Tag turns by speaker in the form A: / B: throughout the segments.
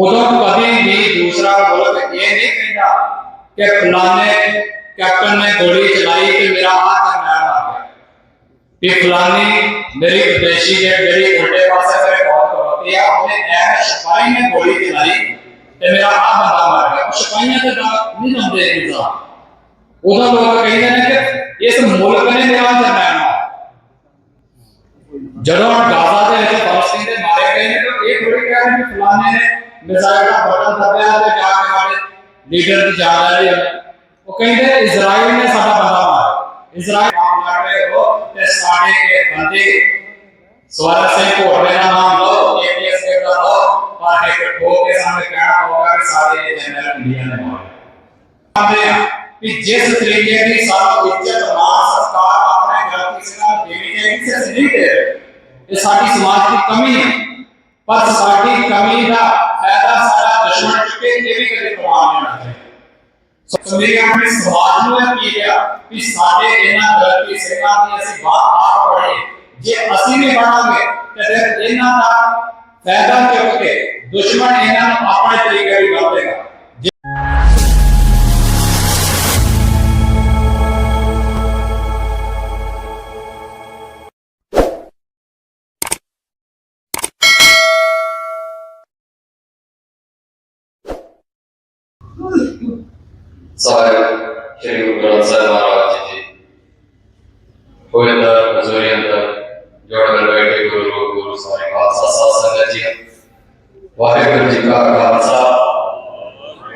A: ਉਦੋਂ ਕਦੇ ਵੀ ਦੂਸਰਾ ਮੁਲਕ ਇਹ ਨਹੀਂ ਕਹਿੰਦਾ کہ فلانے کیپٹن نے گولی چلائی کہ میرا ہاتھ ہمارا مار گیا کہ فلانی میری بدیشی نے میری الٹے پاسے میرے بہت کو کیا اپنے اہم شپائی نے گولی چلائی کہ میرا ہاتھ ہمارا مار گیا شپائیاں تو نہیں جانتے ہیں جدا ادھر لوگ کہتے ہیں کہ اس ملک نے میرا ہاتھ ہمارا مار جدوں گازا دے وچ فلسطین دے مارے گئے نے تو ایک گولی کہہ رہے ہیں فلانے نے مسائل کا بٹن دبیا تے جا کے والے لیڈر دی جا رہے ہیں وہ کہندے اسرائیل نے ساڈا بندا مارا اسرائیل کام کر رہے ہو تے ساڈے کے بندے سوارا سے کوڑے نہ نام لو اے پی ایس کے دا ہو پاٹے کے کھو کے سامنے کیا ہوگا کہ سارے جنرل انڈیا نے مارے اپنے کہ جس طریقے کی سارا عزت مان سرکار اپنے گھر کی سنا دیوی نے ان سے نہیں دے رہے یہ ساری سماج کی کمی ہے۔ پر ساری کمی کا فائدہ چکے دشمن اپنے گا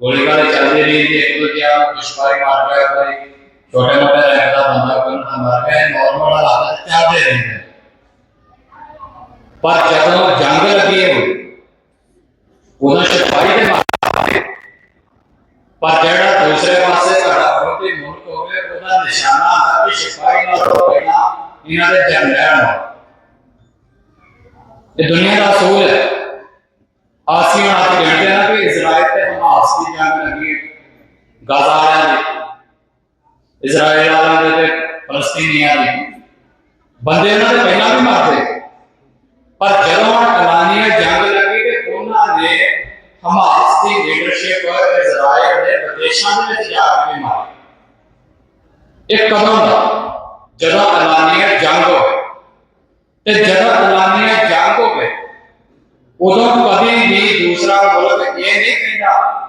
A: گولی والے چلتے رہی تھی ایک تو کیا دشواری مار رہا کوئی چھوٹے موٹے رہتا بندہ کوئی مار رہے نارمل حالات چلتے رہے ہیں پر جب جنگ لگی ہے وہ انہوں شفائی دے پر جڑا دوسرے پاسے کھڑا ہو کے ملک ہو گئے انہوں نشانہ تھا کہ شفائی نہ ہو پہنا انہوں نے جنگ لینا دنیا کا ఆశ్రయించాలని అడిగి గజాయాలి اسرائیل والے تھے فلسطینی والے بندے انہوں پہلا بھی مارتے پر جدوں اعلانیہ جنگ لگی کہ انہوں نے حماس کی لیڈرشپ اسرائیل نے ودیشاں میں جا کے مارے ایک قدم تھا جدوں اعلانیہ جنگ ہو تے جدوں اعلانیہ جنگ ہو گئے ادوں کبھی بھی دوسرا ملک یہ نہیں کہتا۔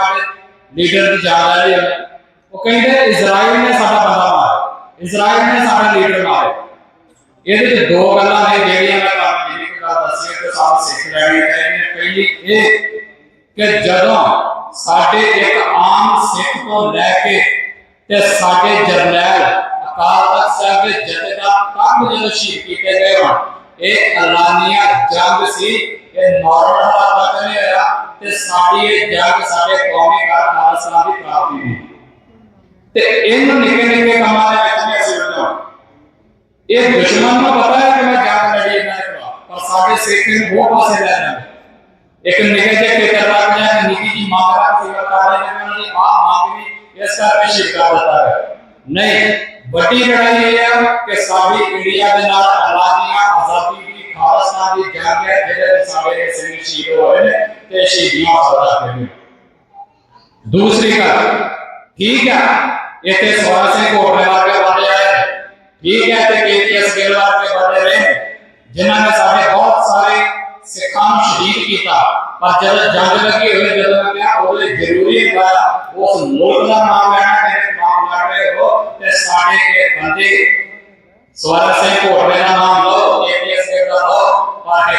A: ਲੀਡਰ ਦੀ ਜਾਨ ਲੈ ਲਈ ਉਹ ਕਹਿੰਦੇ ਇਜ਼ਰਾਈਲ ਨੇ ਸਾਡਾ ਬੰਦਾ ਮਾਰਿਆ ਇਜ਼ਰਾਈਲ ਨੇ ਸਾਡਾ ਲੀਡਰ ਮਾਰਿਆ ਇਹਦੇ ਵਿੱਚ ਦੋ ਗੱਲਾਂ ਨੇ ਜਿਹੜੀਆਂ ਮੈਂ ਤੁਹਾਨੂੰ ਜਿਹੜੀ ਕਿ ਗੱਲ ਦੱਸੀ ਤੇ ਸਾਨੂੰ ਸਿੱਖ ਲੈਣੀ ਚਾਹੀਦੀ ਪਹਿਲੀ ਇਹ ਕਿ ਜਦੋਂ ਸਾਡੇ ਇੱਕ ਆਮ ਸਿੱਖ ਤੋਂ ਲੈ ਕੇ ਤੇ ਸਾਡੇ ਜਰਨੈਲ ਅਕਾਲ ਤਖਤ ਸਾਹਿਬ ਦੇ ਜਥੇਦਾਰ ਤੱਕ ਜਦੋਂ ਸ਼ਹੀਦ ਕੀਤੇ ਗਏ ਹੋਣ ਇਹ ਅਲਾਨੀਆ ਸੀ ਇਹ ਮੌਰਨ ਦਾ ਪਤਾ ਨਹੀਂ ਹੋਇਆ ਤੇ ਸਾਡੀ ਇਹ جنگ ਸਾਡੇ ਕੌਮੀ ਘਰ ਖਾਲਸਾ ਦੀ ਪ੍ਰਾਪਤੀ ਹੋਈ ਤੇ ਇਹਨੂੰ ਨਿੱਕੇ ਨਿੱਕੇ ਕੰਮਾਂ ਦੇ ਵਿੱਚ ਅਸੀਂ ਇਹ ਦੁਸ਼ਮਣ ਨੂੰ ਪਤਾ ਹੈ ਕਿ ਮੈਂ ਜੰਗ ਲੜੀ ਇਹਨਾਂ ਦੇ ਖਿਲਾਫ ਪਰ ਸਾਡੇ ਸਿੱਖ ਨੂੰ ਉਹ ਪਾਸੇ ਲੈ ایک نگہ جے کے کرار میں نگی کی مانگرات کی بتا رہے ہیں انہوں نے آ اس کا بھی شکار ہے۔ نہیں، بڑی لڑائی یہ ہے کہ سابی انڈیا کے نال سارے سنگشی کو ہے دوسری کا ٹھیک ہے، یہ تے سوال سے کو ٹھیک ہے تے کے کے رہے ہیں۔ نے سارے بہت سارے شہید کیتا، پر جب جنگ لگی جب کیا ضروری ہے اس ملک کا ہے ہو تے سارے کے بندے۔ سوال سے کو نام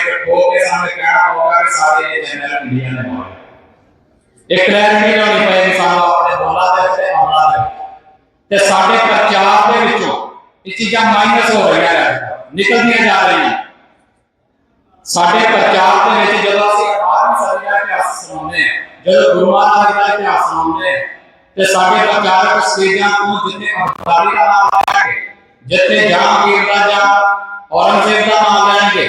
A: ਇੱਕ ਠੋਕ ਕੇ ਸਾਨੂੰ ਕਹਿਣਾ ਪਊਗਾ ਕਿ ਸਾਰੇ ਚੈਨਲ ਇੰਡੀਆ ਨੇ ਮਾਰੇ ਇੱਕ ਕਲੈਰਿਟੀ ਲਿਆਉਣੀ ਪਏਗੀ ਸਾਨੂੰ ਆਪਣੇ ਬੋਲਾਂ ਦੇ ਉੱਤੇ ਅਮਲਾਂ ਦੇ ਤੇ ਸਾਡੇ ਪ੍ਰਚਾਰ ਦੇ ਵਿੱਚੋਂ ਇਹ ਚੀਜ਼ਾਂ ਮਾਈਨਸ ਹੋ ਰਹੀਆਂ ਨੇ, ਨਿਕਲਦੀਆਂ ਜਾ ਰਹੀਆਂ। ਸਾਡੇ ਪ੍ਰਚਾਰ ਦੇ ਵਿੱਚ ਜਦੋਂ ਅਸੀਂ ਆਰਮ ਸਦੀ ਇਤਿਹਾਸ ਸੁਣਾਉਂਦੇ ਜਦੋਂ ਗੁਰੂ ਮਹਾਰਾਜ ਦਾ ਇਤਿਹਾਸ ਸੁਣਾਉਂਦੇ ਤੇ ਸਾਡੇ ਪ੍ਰਚਾਰਕ ਸਟੇਜਾਂ ਤੋਂ ਜਿੱਥੇ ਅਬਦਾਲੀ ਦਾ ਨਾਮ ਲੈਣਗੇ ਜਿੱਥੇ ਜਹਾਂਗੀਰ ਦਾ ਜਾਂ ਔਰੰਗਜ਼ੇਬ ਦਾ ਨਾਮ ਲੈਣਗੇ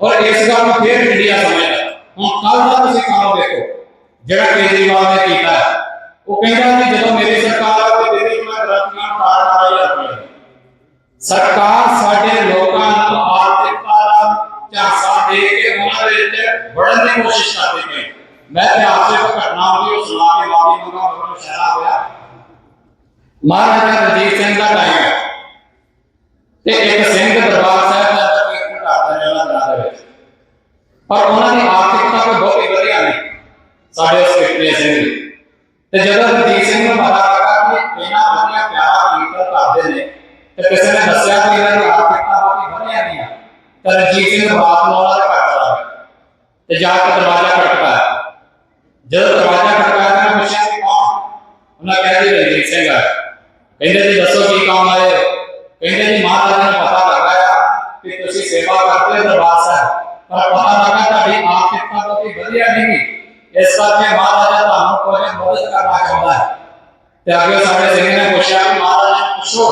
A: اور اس گا سمجھا کام دیکھو جاجری ਉਹ ਕਹਿੰਦਾ ਕਿ ਜਦੋਂ ਮੇਰੀ ਸਰਕਾਰ ਤੇ ਦਿੱਲੀ ਮੈਂ ਗ੍ਰੰਥੀਆਂ ਪਾਰ ਆ ਰਹੀ ਸਰਕਾਰ ਸਾਡੇ ਲੋਕਾਂ ਨੂੰ ਆਰਥਿਕਤਾ ਦਾ ਝਾਂਸਾ ਦੇ ਕੇ ਉਹਨਾਂ ਦੇ ਵਿੱਚ ਵੜਨ ਦੀ ਕੋਸ਼ਿਸ਼ ਕਰਦੀ ਪਈ। ਮੈਂ ਇਤਿਹਾਸਿਕ ਘਟਨਾ ਦੀ ਉਹ ਸੁਣਾ ਕੇ ਮਾਫੀ ਮੰਗਾ ਸ਼ਹਿਰਾ ਹੋਇਆ। ਮਹਾਰਾਜਾ ਰਣਜੀਤ ਸਿੰਘ ਦਾ ਟਾਈਮ ਹੈ। ਤੇ ਇੱਕ ਸਿੰਘ ਦਰਬਾਰ ਸਾਹਿਬ ਦਾ ਅੰਦਰ ਕੀਰਤਨ ਜਿਹੜਾ ਦਰਾਂ ਵਿੱਚ। ਪਰ ਉਹਨਾਂ ਦੀ ਆਰਥਿਕਤਾ ਕੋਈ ਬਹੁਤੀ ਵਧੀਆ ਨਹੀਂ। ਸਾਡੇ ਉਸ ਕਿਰਤਨੇ ਸਿੰਘ ਦੀ ਤੇ ਜਦੋਂ ਰਣਜੀਤ ਸਿੰਘ ਨੂੰ ਪਤਾ ਲੱਗਾ ਕਿ ਇਹਨਾਂ ਵਧੀਆ ਪਿਆਰਾ ਕੀਰਤਨ ਕਰਦੇ ਨੇ, ਤੇ ਕਿਸੇ ਨੇ ਦੱਸਿਆ ਕਿ ਇਹਨਾਂ ਦੀ ਆਰਥਿਕਤਾ ਬਹੁਤੀ ਵਧੀਆ ਨਹੀਂ ਆ ਤਾਂ ਰਣਜੀਤ ਸਿੰਘ ਬਾਤ ਨੂੰ ਉਹਨਾਂ ਦਾ ਘਰ ਚਲਾ ਗਿਆ ਤੇ ਜਾ ਕੇ ਦਰਵਾਜ਼ਾ ਖੜਕਾਇਆ ਜਦੋਂ ਦਰਵਾਜ਼ਾ اس بات میں مہاراجا تانوں کو مدد کرنا چاہتا ہے۔ تے سارے سنگھ نے پوچھا کہ مہاراجا پوچھو،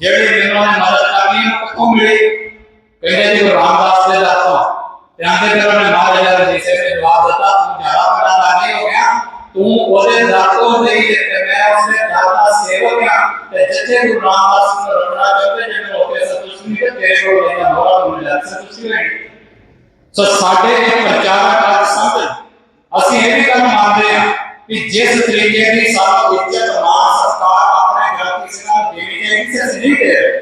A: جیڑی میروں نے مدد کرنی ہے کتوں ملی؟ کہنے جی رام داس سے جاتا ہوں۔ تے اگے پھر انہوں نے مہاراجا جی سے جواب دیتا تم زیادہ بڑا رانے ہو گیا۔ تم اوے داتوں سے ہی تے میں اس نے داتا سیوک ہاں تے جتھے گرو رام داس نے رکھنا چاہتے جے میں اوے سنتوشٹ نہیں تے تیرے کو لینا بڑا مل جاتا سنتوشٹ نہیں سو ساڈے کے پرچار جس طریقے کی سب عزت مان سرکار اپنے گھر کی سب دیوی دیوی سے سلیٹ ہے۔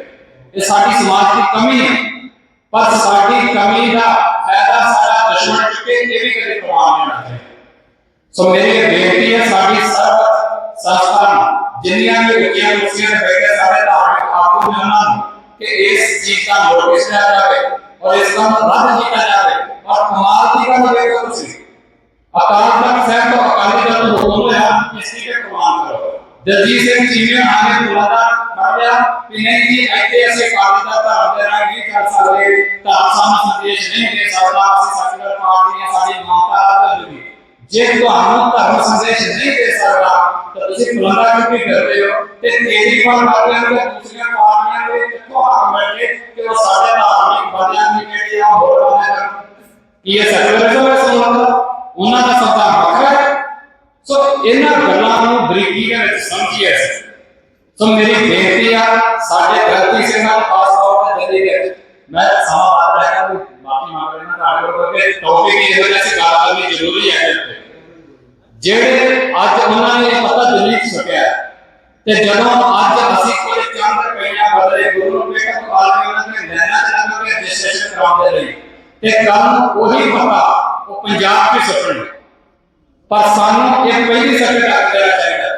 A: یہ ساری سماج کی کمی ہے۔ پر ساری کمی کا فیدہ سارا دشمن چکے دیوی کے قرآن میں رکھے سو میرے بیٹی ہے، ساری سب سرکار جنیا کے بکیا کسی نے بیٹے سارے تاہرے کھاکو میں ہونا کہ اس چیز کا نوٹس لیا جاوے اور اس کا مرد جیتا جاوے۔ اور کمال کی کا مرد کا کسی اکار کا مرد دونوں یار کسی کے کمان کرو دلجیت سنگھ جی نے ہمیں بلاتا کریا کہ نہیں جی ایتیاسے تھا تا وغیرہ نہیں کر سکتے تا آسان سندیش نہیں دے سکتا سے سکر پارٹی یا ساری مانتا آتا ہوگی جے تو ہم تا ہم سندیش نہیں دے سکتا، تو اسے بلاتا کیوں بھی کر رہے ہو؟ کہ تیری پر باتیں ہوں گے دوسرے پارٹیاں ہوئے تو حکم بیٹھے کہ وہ سارے پارٹی بڑیاں نکلے یا ہو رہا ہے۔ یہ سکر ہے جو ہے سنواتا انہوں نے ستا ਇਹਨਾਂ ਗੱਲਾਂ ਨੂੰ ਬਰੀਕੀ ਦੇ ਵਿੱਚ ਸਮਝੀਏ। ਸੋ ਮੇਰੀ ਬੇਨਤੀ ਆ, ਸਾਡੇ ਗ੍ਰੰਥੀ ਸਿੰਘਾਂ ਨੂੰ ਖਾਸ ਤੌਰ ਤੇ ਦੇ ਵਿੱਚ ਮੈਂ ਸਮਾਂ ਬਾਅਦ ਰਹਿਣਾ ਕੋਈ ਮਾਫੀ ਮੰਗ ਲੈਣਾ ਤੁਹਾਡੇ ਕੋਲ ਕਿ ਟੌਪਿਕ ਇਹੋ ਜਿਹਾ ਸੀ ਗੱਲ ਕਰਨੀ ਜ਼ਰੂਰੀ ਹੈ। ਜਿਹੜੇ ਅੱਜ ਉਹਨਾਂ ਨੇ ਪਤਾ ਦਿੱਲੀ ਚ ਛੁੱਟਿਆ ਤੇ ਜਦੋਂ ਅੱਜ ਅਸੀਂ ਕੋਈ ਚੰਦ ਰੁਪਈਆ ਬਦਲੇ ਗੁਰੂ ਨੂੰ ਬੇਟਾ ਕੇ ਉਹਨਾਂ ਨੇ ਲੈਣਾ ਚਾਹੁੰਦੇ ਕਿ ਰਜਿਸਟ੍ਰੇਸ਼ਨ ਕਰਾਉਂਦੇ ਲਈ ਤੇ ਕੱਲ ਉਹੀ ਪਤਾ ਉਹ ਪੰਜਾਬ ਵਿੱਚ ਸੁੱਟਣਗੇ پر سانو ایک پہلی سکتہ کرتے رہا چاہتا ہے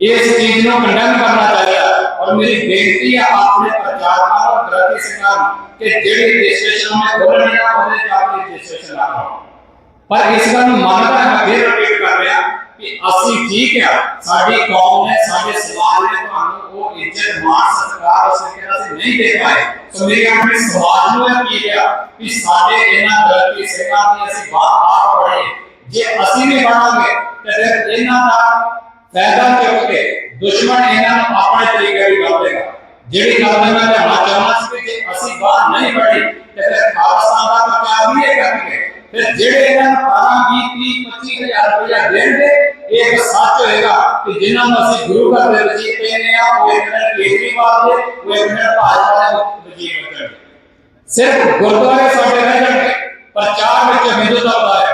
A: اس چیزنوں کنڈن کرنا چاہتا ہے اور میری بیٹی ہے آپ نے پرچار کا اور گرتی سکتا کہ جیڑی دیسٹیشن میں دو رہنے کا ہونے کے آپ نے دیسٹیشن آتا ہوں پر اس کا میں مانتا ہے میں پھر رپیٹ کر رہا کہ اسی ٹھیک ہے۔ ساڑھی قوم میں ساڑھے سوال میں تو ہم کو انچر مار سکتا اس کے طرح سے نہیں دے پائے۔ تو میرے آپ نے سوال میں کی گیا کہ ساڑھے اینا گرتی سکتا ہم نے ایسی بات آپ پڑھے ہیں یہ اصلی صرف تھا دشمن اینا اپنے طریقے بھی گا۔ جیڑی میں کے بات نہیں پڑی کہ صرف کا پھر جیڑے اینا ہزار روپیہ دین دے ایک ساتھ ہوئے گا کہ جنہوں نے گروہ کر دے رجیب پہنے وہ ایک دے، وہ ایک صرف گردوارے ساڈے رہے پرچار ہندو دور ہے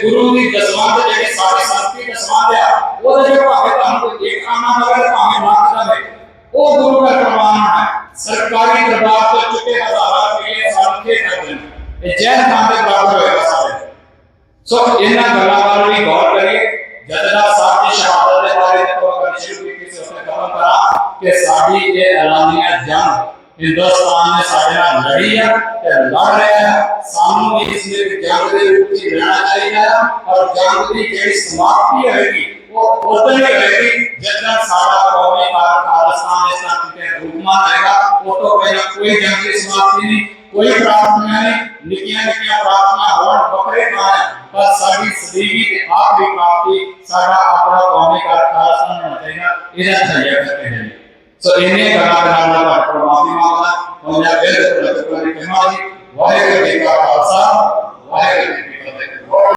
A: ਗੁਰੂ ਦੀ ਦਸਵਾਂ ਦੇ ਜਿਹੜੇ ਸਾਰੇ ਸੰਤੀ ਦਸਵਾਂ ਦੇ ਆ ਉਹ ਤਾਂ ਜੇ ਭਾਵੇਂ ਤੁਹਾਨੂੰ ਕੋਈ ਦੇਖਣਾ ਨਾ ਮਗਰ ਭਾਵੇਂ ਮਾਤਰਾ ਦੇ ਉਹ ਗੁਰੂ ਦਾ ਪ੍ਰਮਾਣ ਹੈ ਸਰਕਾਰੀ ਦਰਬਾਰ ਤੋਂ ਚੁੱਕੇ ਹਜ਼ਾਰਾਂ ਮੇਲੇ ਸੰਤੀ ਦੇ ਨਾਮ ਇਹ ਜੈਨ ਖਾਨ ਦੇ ਬਾਰੇ ਹੋਇਆ ਸਾਰੇ ਸੋ ਇਹਨਾਂ ਗੱਲਾਂ ہندوستان میں سارا لڑی ہے لڑ رہے ہیں۔ سامنے اس میں جانوری روپ کی لینا چاہیے اور جانوری کی سماپتی ہوئے گی، وہ ہوتے ہی رہے گی۔ جتنا سارا قومی کارستان اس کا کیونکہ حکمہ رہے گا، وہ تو پہلے کوئی جانوری سماپتی نہیں، کوئی پرارتھنا نہیں۔ نکیاں نکیاں پرارتھنا ہوڑ بکرے کہاں ہے پر ساری صدیقی کے آپ بھی سارا اپنا قومی کا خاص ہونا چاہیے انہیں تیار کرتے ہیں ਸੋ ਇਹਨੇ ਗੱਲਾਂ ਦੇ ਨਾਲ ਮੈਂ ਤੁਹਾਡੇ ਕੋਲ ਮਾਫੀ ਮੰਗਦਾ ਹੁਣ ਮੈਂ ਫਿਰ ਤੁਹਾਡੇ ਕੋਲ ਕਹਿਣਾ ਜੀ ਵਾਹਿਗੁਰੂ ਜੀ ਕਾ ਖਾਲਸਾ ਵਾਹਿਗੁਰੂ ਜੀ ਕੀ ਫਤਿਹ